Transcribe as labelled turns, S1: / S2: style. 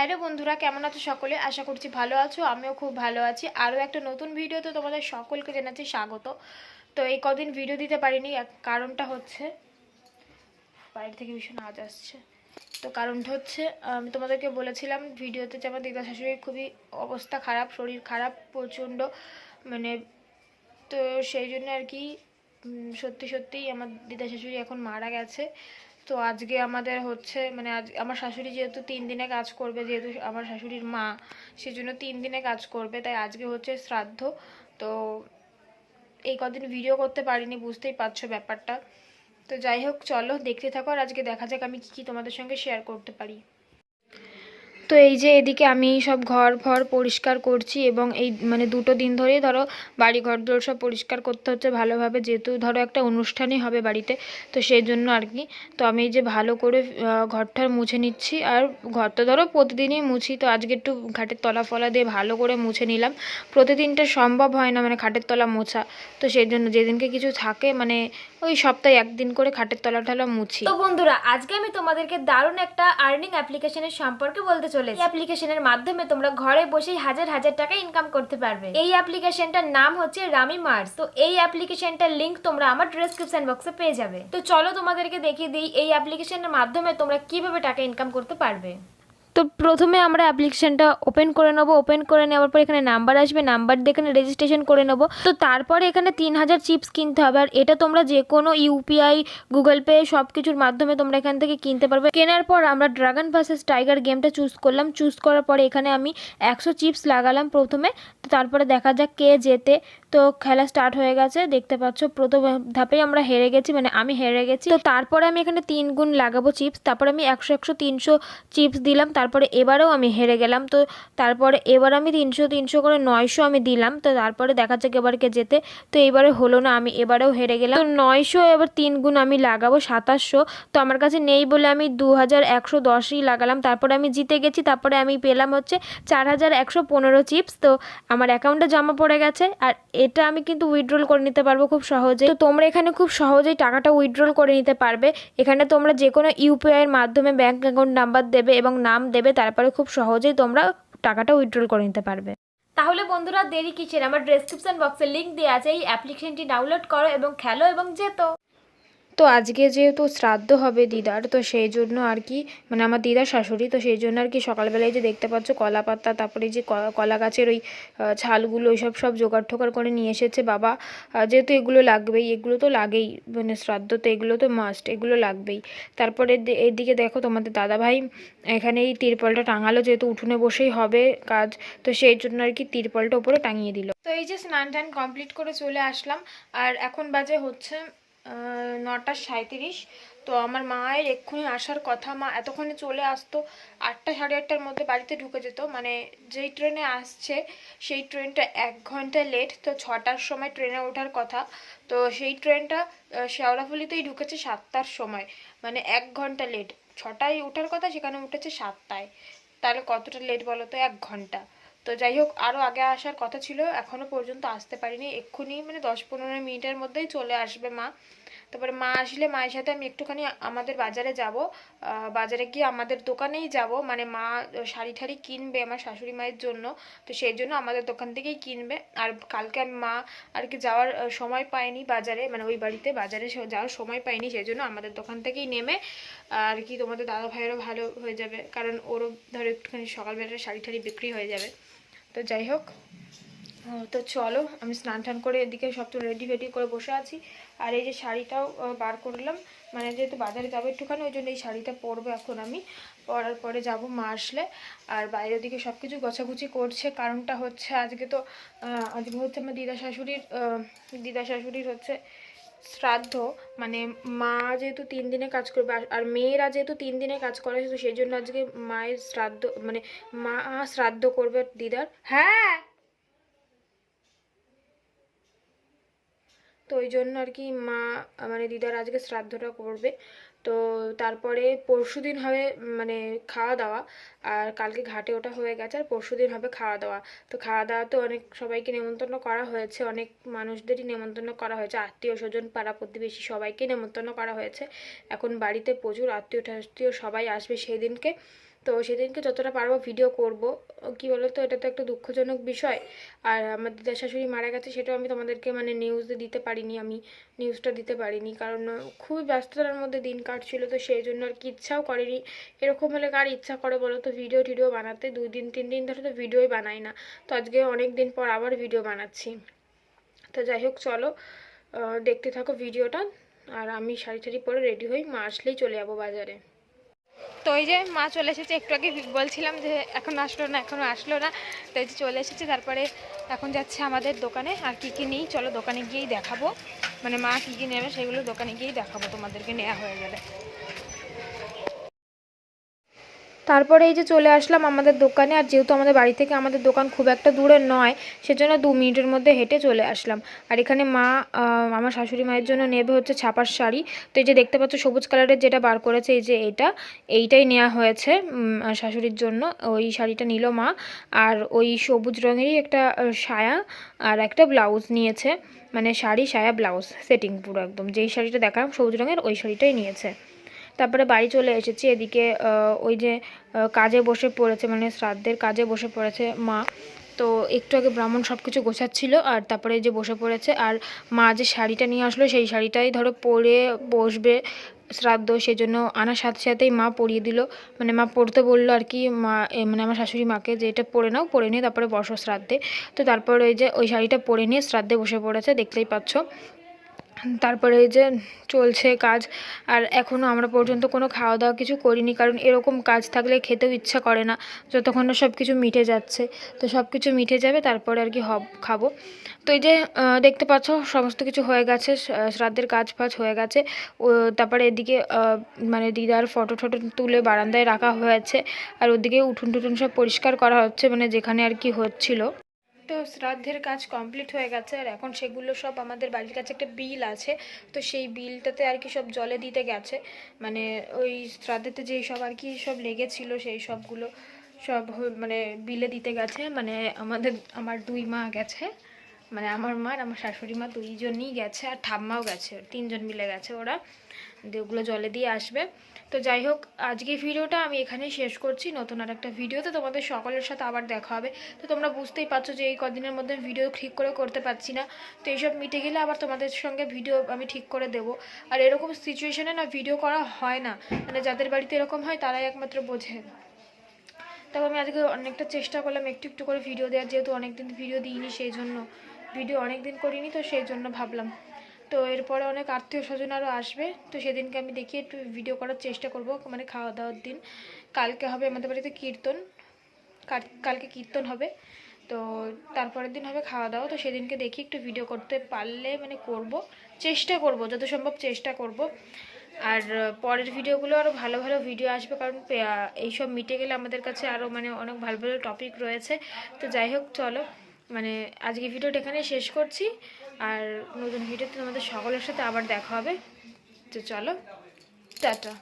S1: Hello বন্ধুরা, কেমন আছো সকলে? আশা করছি ভালো আছো, আমিও খুব ভালো আছি। আরও একটা নতুন ভিডিওতে তোমাদের সকলকে জানাচ্ছি স্বাগত। তো এই কদিন ভিডিও দিতে পারিনি কারণটা হচ্ছে, বাইরে থেকে ভীষণ আওয়াজ আসছে। তো কারণটা হচ্ছে, আমি, তোমাদেরকে বলেছিলাম, ভিডিওতে যে আমার দিদা শাশুড়ির খুবই অবস্থা খারাপ, শরীর খারাপ, প্রচণ্ড মানে তো সেই জন্য আর কি সত্যি সত্যিই আমার দিদা শাশুড়ি এখন মারা গেছে। তো আজকে আমাদের হচ্ছে মানে আজ, আমার শাশুড়ি যেহেতু তিন দিনে কাজ করবে, যেহেতু আমার শাশুড়ির মা, সেজন্য তিন দিনে কাজ করবে, তাই আজকে হচ্ছে শ্রাদ্ধ। তো এই কদিন ভিডিও করতে পারিনি, বুঝতেই পারছ ব্যাপারটা। তো যাই হোক, চলো দেখতে থাকো, আর আজকে দেখা যাক আমি কী কী তোমাদের সঙ্গে শেয়ার করতে পারি। তো এই যে এদিকে আমি সব ঘর ফর পরিষ্কার করছি এবং এই মানে দুটো দিন ধরেই ধরো বাড়ি ঘর দোর সব পরিষ্কার করতে হচ্ছে ভালোভাবে, যেহেতু ধরো একটা অনুষ্ঠানই হবে বাড়িতে, তো সেই জন্য আর কি। তো আমি এই যে ভালো করে ঘরটার মুছে নিচ্ছি। আর ঘর তো ধরো প্রতিদিনই মুছি, তো আজকে একটু ঘাটের তলা ফলা দিয়ে ভালো করে মুছে নিলাম। প্রতিদিনটা সম্ভব হয় না মানে খাটের তলা মোছা, তো সেই জন্য যেদিনকে কিছু থাকে মানে ওই সপ্তাহে একদিন করে খাটের তলা টলা মুছি।
S2: তো বন্ধুরা, আজকে আমি তোমাদেরকে দারুণ একটা আর্নিং অ্যাপ্লিকেশনের সম্পর্কে বলতে চলেছি। এই অ্যাপ্লিকেশনের মাধ্যমে তোমরা ঘরে বসেই হাজার হাজার টাকা ইনকাম করতে পারবে। এই অ্যাপ্লিকেশনটার নাম হচ্ছে রামি মার্স। তো এই অ্যাপ্লিকেশনটার লিংক তোমরা আমার ডেসক্রিপশন বক্সে পেয়ে যাবে। তো চলো তোমাদেরকে দেখিয়ে দিই এই অ্যাপ্লিকেশনের মাধ্যমে তোমরা কীভাবে টাকা ইনকাম করতে পারবে। তো প্রথমে আমরা অ্যাপ্লিকেশনটা ওপেন করে নেব ওপেন করে নেওয়ার পর এখানে নাম্বার আসবে নাম্বার এখানে রেজিস্ট্রেশন করে নেব। তো তারপরে এখানে তিন হাজার চিপস কিনতে হবে, আর এটা তোমরা যে কোনো ইউপিআই গুগল পে সব কিছুর মাধ্যমে তোমরা এখান থেকে কিনতে পারবে। কেনার পর আমরা ড্রাগন ভার্সেস টাইগার গেমটা চুজ করলাম। চুজ করার পরে এখানে আমি একশো চিপস লাগালাম প্রথমে। তো তারপরে দেখা যাক কে জেতে। তো খেলা স্টার্ট হয়ে গেছে, দেখতে পাচ্ছ প্রথম ধাপেই আমরা হেরে গেছি মানে আমি হেরে গেছি। তো তারপরে আমি এখানে তিন গুণ লাগাবো চিপস তারপরে আমি একশো একশো, তিনশো চিপস দিলাম। তারপরে এবারেও আমি হেরে গেলাম। তো তারপরে এবার আমি তিনশো তিনশো করে নয়শো আমি দিলাম। তো তারপরে দেখা যাক এবার কে যেতে তো এবারে হলো না, আমি এবারেও হেরে গেলাম। তো নয়শো এবার তিন গুণ আমি লাগাবো, সাতাশশো। তো আমার কাছে নেই বলে আমি দু হাজার একশো দশই লাগালাম। তারপরে আমি জিতে গেছি, তারপরে আমি পেলাম হচ্ছে চার হাজার একশো পনেরো চিপস। তো আমার অ্যাকাউন্টে জমা পড়ে গেছে। আর এটা আমি কিন্তু উইথড্রল করে নিতে পারব খুব সহজেই। তো তোমরা এখানে খুব সহজেই টাকাটা উইথড্রল করে নিতে পারবে। এখানে তোমরা যে কোনো ইউপিআইয়ের মাধ্যমে ব্যাঙ্ক অ্যাকাউন্ট নাম্বার দেবে এবং নাম দেবে, তারপরে খুব সহজেই তোমরা টাকাটা উইথড্রল করে নিতে পারবে। তাহলে বন্ধুরা, দেরি কিসের? আমার ডেসক্রিপশন বক্সে লিংক দেওয়া আছে, এই অ্যাপ্লিকেশনটি ডাউনলোড করো এবং খেলো এবং যেতো।
S1: তো আজকে যেহেতু শ্রাদ্ধ হবে দিদার, তো সেই জন্য আর কি মানে আমার দিদার শাশুড়ি, তো সেই জন্য আর কি সকালবেলায় যে দেখতে পাচ্ছ কলা পাতা, তারপরে যে কলা গাছের ওই ছালগুলো, ওইসব সব জোগাড় ঠোগাড় করে নিয়ে এসেছে বাবা। যেহেতু এগুলো লাগবেই, এগুলো তো লাগেই মানে শ্রাদ্ধ তো এগুলো তো মাস্ট এগুলো লাগবেই। তারপরে এদিকে দেখো তোমাদের দাদাভাই এখানে এই তিরপলটা টাঙালো, যেহেতু উঠোনে বসেই হবে কাজ, তো সেই জন্য আর কি তিরপলটা উপরে টাঙিয়ে দিল। তো এই যে স্নান টান কমপ্লিট করে চলে আসলাম, আর এখন বাজে হচ্ছে নটা সাঁত্রিশ তো আমার মায়ের এক্ষুনি আসার কথা মা এতক্ষণে চলে আসতো আটটা সাড়ে আটটার মধ্যে বাড়িতে ঢুকে যেত। মানে যেই ট্রেনে আসছে সেই ট্রেনটা এক ঘণ্টা লেট তো ছটার সময় ট্রেনে ওঠার কথা। তো সেই ট্রেনটা আহ, শেওড়াফুলিতেই ঢুকেছে সাতটার সময়। মানে এক ঘণ্টা লেট। ছটায় ওঠার কথা সেখানে উঠেছে সাতটায়। তাহলে কতটা লেট বলো তো? এক ঘণ্টা। তো যাই হোক আরও আগে আসার কথা ছিল এখনও পর্যন্ত আসতে পারিনি। এক্ষুনি মানে দশ পনেরো মিনিটের মধ্যেই চলে আসবে মা। তারপরে মা আসলে মায়ের সাথে আমি একটুখানি আমাদের বাজারে যাব বাজারে গিয়ে আমাদের দোকানেই যাব। মানে মা শাড়ি ঠাড়ি কিনবে আমার শাশুড়ি মায়ের জন্য, তো সেই জন্য আমাদের দোকান থেকেই কিনবে। আর কালকে আমি মা আর কি যাওয়ার সময় পাইনি বাজারে মানে ওই বাড়িতে বাজারে যাওয়ার সময় পাইনি, সেই জন্য আমাদের দোকান থেকেই নেমে আর কি তোমাদের দাদা ভাইয়েরও ভালো হয়ে যাবে। কারণ ওরও ধরো একটুখানি সকালবেলা শাড়ি ঠাড়ি বিক্রি হয়ে যাবে। তো যাই হোক। তো চলো, আমি স্নান টান করে এদিকে সব তো রেডি ফেডি করে বসে আছি। আর এই যে শাড়িটাও বার করলাম। মানে যেহেতু বাজারে যাব একটুখানি, ওই জন্য এই শাড়িটা পরবো এখন আমি। পরার পরে যাব মা আসলে। আর বাইরের দিকে সব কিছু গোছাগুছি করছে। কারণটা হচ্ছে আজকে তো আজকে হচ্ছে আমার দিদা শাশুড়ির দিদা শাশুড়ির হচ্ছে শ্রাদ্ধ। মানে মা যেহেতু তিন দিনে কাজ করবে, আর- আর মেয়েরা যেহেতু তিন দিনে কাজ করে, তো সেই জন্য আজকে মায়ের শ্রাদ্ধ মানে মা শ্রাদ্ধ করবে দিদার। হ্যাঁ তো ওই জন্য আর কি মা মানে দিদার আজকে শ্রাদ্ধটা করবে। তো তারপরে পরশু দিন হবে মানে খাওয়া দাওয়া। আর কালকে ঘাটে ওটা হয়ে গেছে, আর পরশু দিন হবে খাওয়া দাওয়া। তো খাওয়া দাওয়া তো অনেক সবাইকে নেমন্তন্ন করা হয়েছে, অনেক মানুষদেরই নেমন্তন্ন করা হয়েছে। আত্মীয় স্বজন, পাড়া প্রতিবেশী সবাইকে নেমন্তন্ন করা হয়েছে। এখন বাড়িতে প্রচুর আত্মীয় টাত্মীয় সবাই আসবে সেই দিনকে তো সেদিনকে যতটা পারব ভিডিও করব। কি বলো তো এটা তো একটা দুঃখজনক বিষয়। আর আমার দিদা শাশুড়ি মারা গেছে, সেটাও আমি তোমাদেরকে মানে নিউজে দিতে পারিনি আমি নিউজটা দিতে পারিনি। কারণ খুবই ব্যস্ততার মধ্যে দিন কাটছিল, তো সেই জন্য আর কি ইচ্ছাও করেনি। এরকম হলে কার ইচ্ছা করে বলো তো ভিডিও টিডিও বানাতে? দুই দিন, তিন দিন ধরে তো ভিডিওই বানাই না। তো আজকে অনেক দিন পর আবার ভিডিও বানাচ্ছি। তো যাই হোক, চলো দেখতে থাকো ভিডিওটা আর আমি শাড়ি টাড়ি পরে রেডি হই, মা আসলেই চলে যাব বাজারে। তো ওই যে মা চলে এসেছে, একটু আগে বলছিলাম যে এখন আসলো না এখনও আসলো না। তো এই যে চলে এসেছে, তারপরে এখন যাচ্ছে আমাদের দোকানে। আর কি কী নেই, চলো দোকানে গিয়েই দেখাবো। মানে মা কী কী নেবে, সেগুলো দোকানে গিয়েই দেখাবো, তোমাদেরকে নেওয়া হয়ে গেলে। তারপরে এই যে চলে আসলাম আমাদের দোকানে, আর যেহেতু আমাদের বাড়ি থেকে আমাদের দোকান খুব একটা দূরে নয়, সেজন্য দু মিনিটের মধ্যে হেঁটে চলে আসলাম। আর এখানে মা আমার শাশুড়ি মায়ের জন্য নেবে হচ্ছে ছাপার শাড়ি। তো এই যে দেখতে পাচ্ছ সবুজ কালারের যেটা বার করেছে, এই যে এইটা এইটাই নেওয়া হয়েছে শাশুড়ির জন্য। ওই শাড়িটা নিল মা, আর ওই সবুজ রঙেরই একটা সায়া, আর একটা ব্লাউজ নিয়েছে। মানে শাড়ি, সায়া, ব্লাউজ, সেটিং পুরো একদম। যেই শাড়িটা দেখালাম সবুজ রঙের, ওই শাড়িটাই নিয়েছে। তারপরে বাড়ি চলে এসেছি, এদিকে ওই যে কাজে বসে পড়েছে মানে শ্রাদ্ধের কাজে বসে পড়েছে মা। তো একটু আগে ব্রাহ্মণ সব কিছু গোছাচ্ছিল, আর তারপরে যে বসে পড়েছে, আর মা যে শাড়িটা নিয়ে আসলো, সেই শাড়িটাই ধরো পরে বসবে শ্রাদ্ধ, সেজন্য আনার সাথে সাথেই মা পরিয়ে দিল। মানে মা পড়তে বলল আর কি, মা মানে আমার শাশুড়ি মাকে যে এটা পরে নাও, পরে নিয়ে তারপরে বসো শ্রাদ্ধে। তো তারপরে ওই যে ওই শাড়িটা পরে নিয়ে শ্রাদ্ধে বসে পড়েছে, দেখতেই পাচ্ছ। তারপরে যে চলছে কাজ, আর এখনও আমরা পর্যন্ত কোনো খাওয়া দাওয়া কিছু করিনি, কারণ এরকম কাজ থাকলে খেতেও ইচ্ছা করে না, যতক্ষণ না সব কিছু মিটে যাচ্ছে। তো সব কিছু মিটে যাবে, তারপরে আর কি হব, খাব। তো এই যে দেখতে পাচ্ছ, সমস্ত কিছু হয়ে গেছে শ্রাদ্ধের কাজ ফাজ হয়ে গেছে। ও, তারপরে এদিকে মানে দিদার ফটো টটো তুলে বারান্দায় রাখা হয়েছে, আর ওদিকে উঠুন টুটুন সব পরিষ্কার করা হচ্ছে মানে যেখানে আর কি হচ্ছিল। তো শ্রাদ্ধের কাজ কমপ্লিট হয়ে গেছে আর এখন সেগুলো সব আমাদের বাড়ির কাছে একটা বিল আছে। তো সেই বিলটাতে আর কি সব জলে দিতে গেছে। মানে ওই শ্রাদ্ধেতে যেই সব আর কি সব লেগেছিলো সেই সবগুলো সব মানে বিলে দিতে গেছে। মানে আমাদের, আমার দুই মা গেছে। মানে আমার মা আর আমার শাশুড়ি মা দুইজনই গেছে আর ঠাম্মাও গেছে, তিনজন মিলে গেছে ওরা। ওগুলো জলে দিয়ে আসবে। তো যাই হোক আজকে ভিডিওটা আমি এখানেই শেষ করছি। নতুন আর একটা ভিডিওতে তোমাদের সকলের সাথে আবার দেখা হবে। তো তোমরা বুঝতেই পারছ যে এই কদিনের মধ্যে ভিডিও ঠিক করে করতে পারছি না। তো এইসব মিটে গেলে আবার তোমাদের সঙ্গে ভিডিও আমি ঠিক করে দেবো। আর এরকম সিচুয়েশনে না ভিডিও করা হয় না। মানে যাদের বাড়িতে এরকম হয়, তারাই একমাত্র বোঝে। তবে আমি আজকে অনেকটা চেষ্টা করলাম একটু একটু করে ভিডিও দেওয়ার, যেহেতু অনেকদিন ভিডিও দিইনি, সেই জন্য। ভিডিও অনেক দিন করিনি, তো সেই জন্য ভাবলাম। তো এরপরে অনেক আত্মীয় স্বজন আরও আসবে, তো সেদিনকে আমি দেখি একটু ভিডিও করার চেষ্টা করব মানে খাওয়া দাওয়ার দিন। কালকে হবে আমাদের বাড়িতে কীর্তন, কাল- কালকে কীর্তন হবে। তো তারপরের দিন হবে খাওয়া দাওয়া তো সেদিনকে দেখি একটু ভিডিও করতে পারলে মানে করব, চেষ্টা করব, যত সম্ভব চেষ্টা করব। আর পরের ভিডিওগুলো আরও ভালো ভালো ভিডিও আসবে, কারণ এইসব মিটে গেলে আমাদের কাছে আরও মানে অনেক ভালো ভালো টপিক রয়েছে। তো যাই হোক, চলো। মানে আজকে ভিডিওটা এখানে শেষ করছি। আর নতুন ভিডিওতে তোমাদের সকলের সাথে আবার দেখা হবে। তো চলো, টাটা।